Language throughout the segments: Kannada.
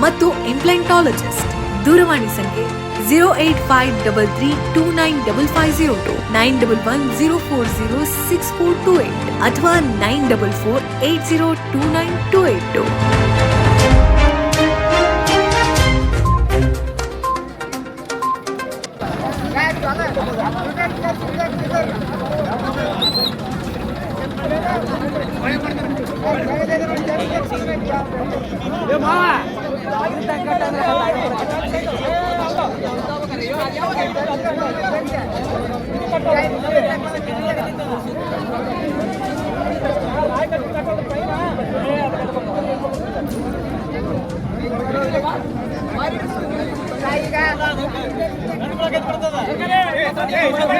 ಮತ್ತು ಇಂಪ್ಲಾಂಟಾಲಜಿಸ್ಟ್ ದೂರವಾಣಿ ಸಂಖ್ಯೆ zero eight five double three two nine double five zero two nine double one zero four zero six four two eight ಅಥವಾ nine double four eight zero two nine two eight two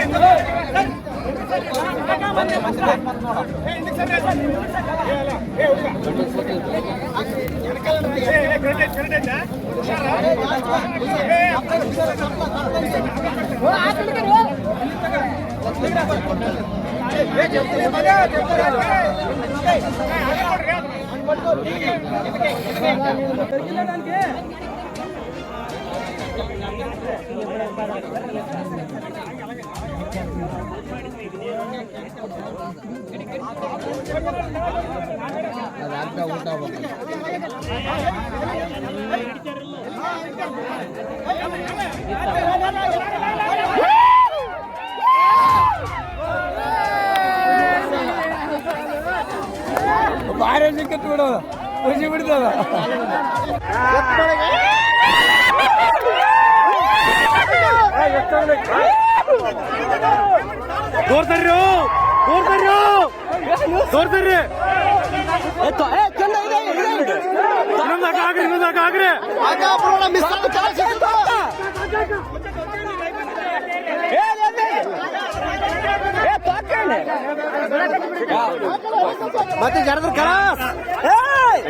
ಈಗ దొరికిందానికి ಬಾರೆ ಸಿಕ್ಕತ್ ಬಿಡೋದು ಖುಷಿ ಬಿಡ್ತದ ತೋರ್ತಾರ್ರಿ ತೋರ್ತಾರ್ರಿ ತೋರ್ತಾರ್ರಿ ಇನ್ನೊಂದು ಆಗ್ರಿ ಇನ್ನೊಂದು ಆಗ್ರಿ ಮತ್ತೆ ಜರದ್ರ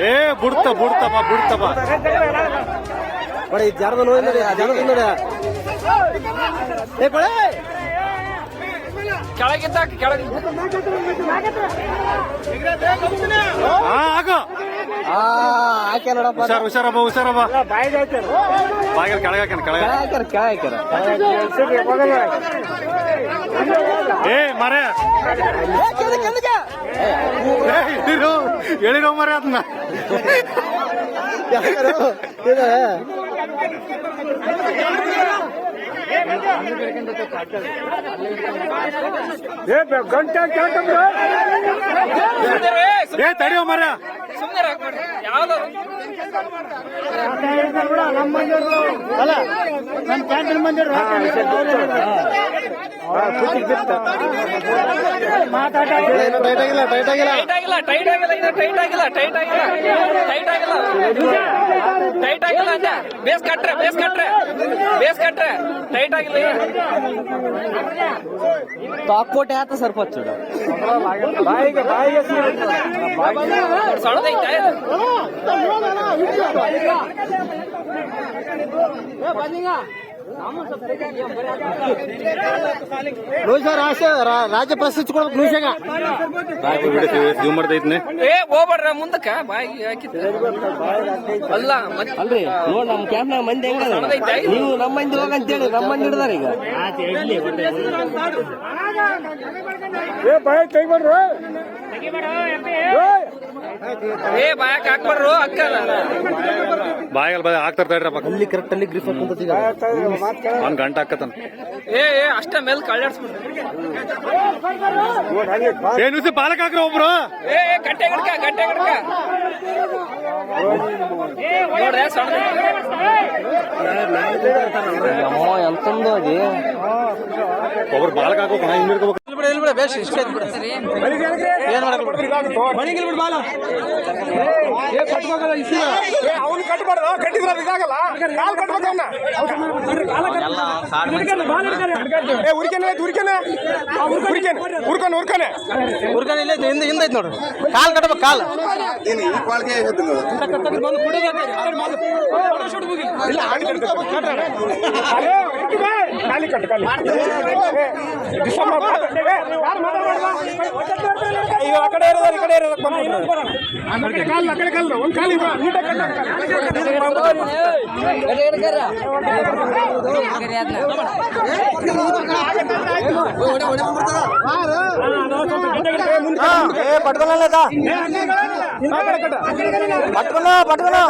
ಏ ಬಿಡ್ತ ಬಿಡ್ತಪ್ಪ ಬಿಡ್ತಪ್ಪ ಬಡಿ ಜರದ ನೋಡಿ ನೋಡಿ ಜರದ ನೋಡಿ ಏ ಕೊಳೆ. ಹಾ ಆಗೋ ಆ ಹಾಕ್ಯ ನೋಡಪ್ಪ. ಹುಷಾರ್ ಹುಷಾರಪ್ಪ ಹುಷಾರಪ್ಪ. ಬಾಗಿಲ್ ಕೆಳಗೆ ಹಾಕ್ಯಾನ ಕೆಳಗೆ. ಏ ಮರೆ ಹೇಳಿರೋ ಮರೆ ಅದನ್ನ. ಏ ತಡಿಯೋ ಮರ. ಟೈಟ್ ಆಗಿಲ್ಲ ಟೈಟ್ ಆಗಿಲ್ಲ. ಟೈಟ್ ಆಗಿಲ್ಲ ಟೈಟ್ ಆಗಿಲ್ಲ ಟೈಟ್ ಆಗಿಲ್ಲ ಟೈಟ್ ಆಗಿಲ್ಲ. ಟೈಟ್ ಆಗಿಲ್ಲ. ಬೇಸ್ ಕಟ್ರೆ ಬೇಸ್ ಕಟ್ರೆ. ಬೇಸ್ ಕಟ್ರೆ ಟೈಟ್ ಆಗಿಲ್ಲ ತಾಕೋಟೆ ಆತ ಸರ್ಪಂಚ್ ಸಣ್ಣದೈತೆ ನೂಶ ರಾಷ್ಟ್ರ ರಾ- ರಾಜ್ಯ ಪ್ರಶಸ್ತಿ ಏ ಹೋಗ್ಬೇಡ್ರ ಮುಂದಕ್ಕ ಬಾಯಿ ಹಾಕಿತ್ತು ಅಲ್ಲ ಅಲ್ರಿ ನೋಡ್ ನಮ್ ಕ್ಯಾಂಪ್ನಾಗ ಮಂದಿ ಹೆಂಗ ನೀವು ನಮ್ಮ ಮಂದಿ ಹೇಳಿ ನಮ್ಮ ಮಂದಿ ಹಿಡ್ದಾರ ಈಗ ಏ ಬಾಯ್ ತೆಗಿಬೇಡ್ರು ಏ ಬಾಯಕ್ ಹಾಕ್ಬಾರ್ರು ಅಕ್ಕ. ಬಾಯಲ್ ಬಾಯ್ ಆಗ್ತಾರ ತಡ್ರಪ್ಪ ಅಲ್ಲಿ ಕರೆಕ್ಟ್ ಅಲ್ಲಿ ಗ್ರಿಫ್ ಹಾಕೊಂತೀಗ ಒಂದ್ ಗಂಟೆ ಹಾಕತಾನ ಏ ಏ ಅಷ್ಟ ಮೇಲ್ ಕಳ್ಳಾಡ್ಸ್ಬಿಡ್ರಿ ಏ ನುಸಿ ಪಾಲಕ್ ಹಾಕ್ರ ಒಬ್ರು. ಏ ಏ, ಗಂಟೆ ಗಡ್ಕ ಗಂಟೆ ಗಿಡ್ಕ ನೋಡ್ರೆ ಸಣ್ಣ ಒಬ್ರು ಬಾಲಕ್ ಹಾಕೋಕ ಏ ಅವ್ನು ಕಟ್ಬಾರ್ದು. ಕಟ್ಟಿದ್ರ ಇದಾಗಲ್ಲ. ಕಾಲ್ ಕಟ್ಬೇಕು ಅವ್ನ. ಏ ಉರ್ಕೆನೆ ಉರ್ಕೆನೆ ಉರ್ಕೆನೆ ಉರ್ಕನೆ ಉರ್ಕನೆ ಉರ್ಕನೆ ಇಲ್ಲ ಹಿಂದೆ ಹಿಂದೆ ಐತ್ ನೋಡ್ರಿ ಕಾಲ್ ಕಟ್ಬೇಕು ಕಾಲ್. ಇಲ್ಲ ಹಂಗ್ ಕಟ್ಬೇಕು. ಅದೇ, ಉರ್ಕಿದೆ. ಖಾಲಿ ಕಟ್ಟು ಖಾಲಿ ಏ, ಡಿಸೆಂಬರ್ ಮಾತು. ಏ, ಯಾರು ಮಾತಾಡ್ಬಾರ್ದು? ಈಗ ಆ ಕಡೆ ಇರೋದು ಈ ಕಡೆ ಇರೋದು ಬಂದ್ಬಿಡ್ರಿ. ಆ ಕಡೆ ಕಾಲ್ ಆ ಕಡೆ ಕಾಲ್ ಒಂದ್ ಕಾಲ್ ಇವ ನೀಟಾಗಿ ಪಟ್ಕೊಳ పట్టుకున్నా పట్టుకున్నా.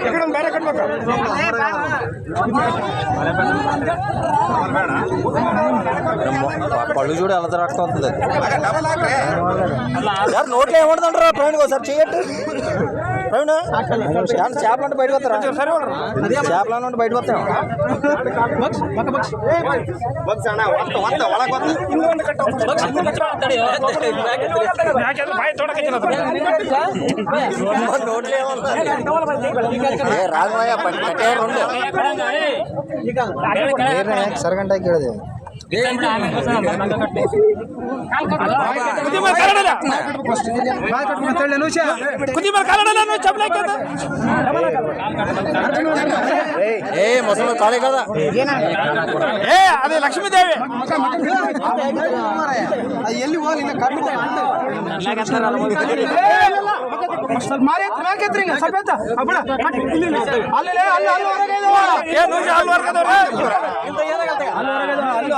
ఇక్కడ ಬೇರೆ ಕಟ್ಬೇಕು పళ్ళు చూడు ఎలా తిరగతుంది సార్ నోట్లో ఏమంటుందంటారా ప్రైవేట్కి చేయట్టు ప్రవీణ్ ఏమన్నా చేపలు అంటే బయటకు వస్తారా చేపలు అంటే బయటకు వస్తాం ರಾಘವಯ್ಯ ಕಟ್ಟೆ రెండు ಸರಗಂಟ ಕೇಳಿದೆ ಏ ಮೊಸಳು ಕಾಳಿ ಏ ಅದೇ ಲಕ್ಷ್ಮೀ ದೇವಿ ಎಲ್ಲಿ ಮಾರಿ ಹೊರಗೆ ಇದಾವ ಏ ನೋಡಿ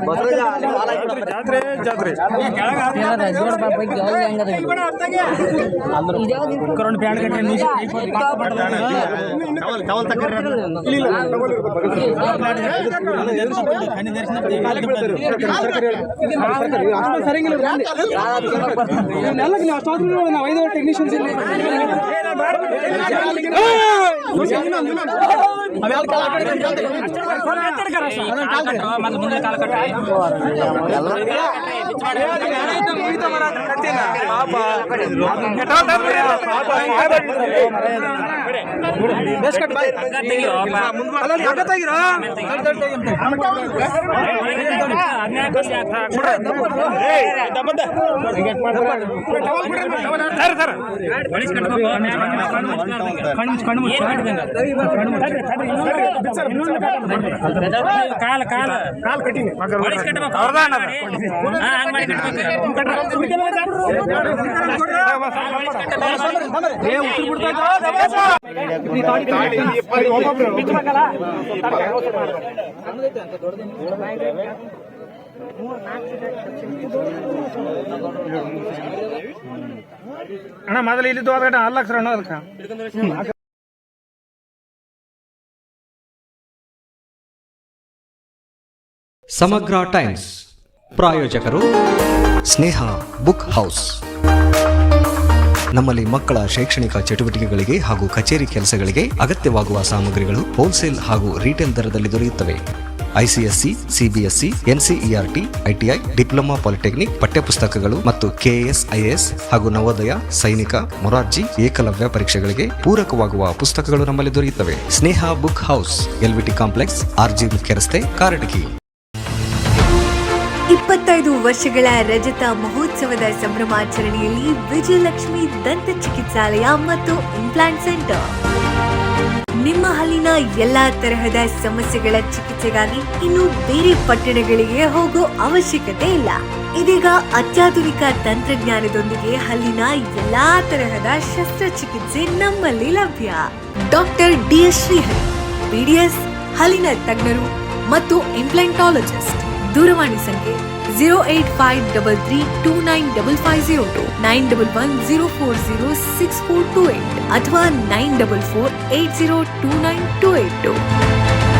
ಕೈ ಒತ್ತಿಡ್ಕರೆ ಜಾತ್ರೆ ಜಾತ್ರೆ ಐದು ಟೆಕ್ನಿಷಿಯನ್ಸ್ ಇಲ್ಲಿ ಮೊದ್ಲು ಮುಂದೆ ಕಾಲ ಕಾಲ ಕಾಲ ಕಟ್ಟಿನಿ ಬಳಸಿ ಅಣ್ಣ, ಮೊದಲು ಇಲ್ಲಿದ್ದು ಹೋದ್ರೆ ಲಕ್ಷ ಅಣ್ಣ ಅದಕ್ಕೆ ಸಮಗ್ರ ಟೈಮ್ಸ್, ಪ್ರಾಯೋಜಕರು ಸ್ನೇಹ ಬುಕ್ ಹೌಸ್. ನಮ್ಮಲ್ಲಿ ಮಕ್ಕಳ ಶೈಕ್ಷಣಿಕ ಚಟುವಟಿಕೆಗಳಿಗೆ ಹಾಗೂ ಕಚೇರಿ ಕೆಲಸಗಳಿಗೆ ಅಗತ್ಯವಾಗುವ ಸಾಮಗ್ರಿಗಳು ಹೋಲ್ಸೇಲ್ ಹಾಗೂ ರಿಟೇಲ್ ದರದಲ್ಲಿ ದೊರೆಯುತ್ತವೆ. ICSE CBSE NCERT, ITI, diploma polytechnic, ಪಠ್ಯಪುಸ್ತಕಗಳು ಮತ್ತು ಕೆಎಎಸ್ ಐಎಎಸ್ ಹಾಗೂ ನವೋದಯ, ಸೈನಿಕ, ಮೊರಾರ್ಜಿ, ಏಕಲವ್ಯ ಪರೀಕ್ಷೆಗಳಿಗೆ ಪೂರಕವಾಗುವ ಪುಸ್ತಕಗಳು ನಮ್ಮಲ್ಲಿ ದೊರೆಯುತ್ತವೆ. Sneha book house, LVT complex, RG ಮುಖ್ಯ ರಸ್ತೆ ಕಾರಟಗಿ. ಇಪ್ಪತ್ತೈದು ವರ್ಷಗಳ ರಜತ ಮಹೋತ್ಸವದ ಸಂಭ್ರಮಾಚರಣೆಯಲ್ಲಿ ವಿಜಯಲಕ್ಷ್ಮಿ ದಂತ ಚಿಕಿತ್ಸಾಲಯ ಮತ್ತು ಇಂಪ್ಲಾಂಟ್ ಸೆಂಟರ್ ನಿಮ್ಮ ಹಲ್ಲಿನ ಎಲ್ಲಾ ತರಹದ ಸಮಸ್ಯೆಗಳ ಚಿಕಿತ್ಸೆಗಾಗಿ ಇನ್ನು ಬೇರೆ ಪಟ್ಟಣಗಳಿಗೆ ಹೋಗೋ ಅವಶ್ಯಕತೆ ಇಲ್ಲ. ಇದೀಗ ಅತ್ಯಾಧುನಿಕ ತಂತ್ರಜ್ಞಾನದೊಂದಿಗೆ ಹಲ್ಲಿನ ಎಲ್ಲಾ ತರಹದ ಶಸ್ತ್ರಚಿಕಿತ್ಸೆ ನಮ್ಮಲ್ಲಿ ಲಭ್ಯ. Doctor D S Shrihari BDS ಹಲ್ಲಿನ ತಜ್ಞರು ಮತ್ತು ಇಂಪ್ಲಾಂಟಾಲಜಿಸ್ಟ್ ದೂರವಾಣಿ ಸಂಖ್ಯೆ zero eight five double three two nine double five zero two nine double one zero four zero six four two eight अथवा nine double four eight zero two nine two eight two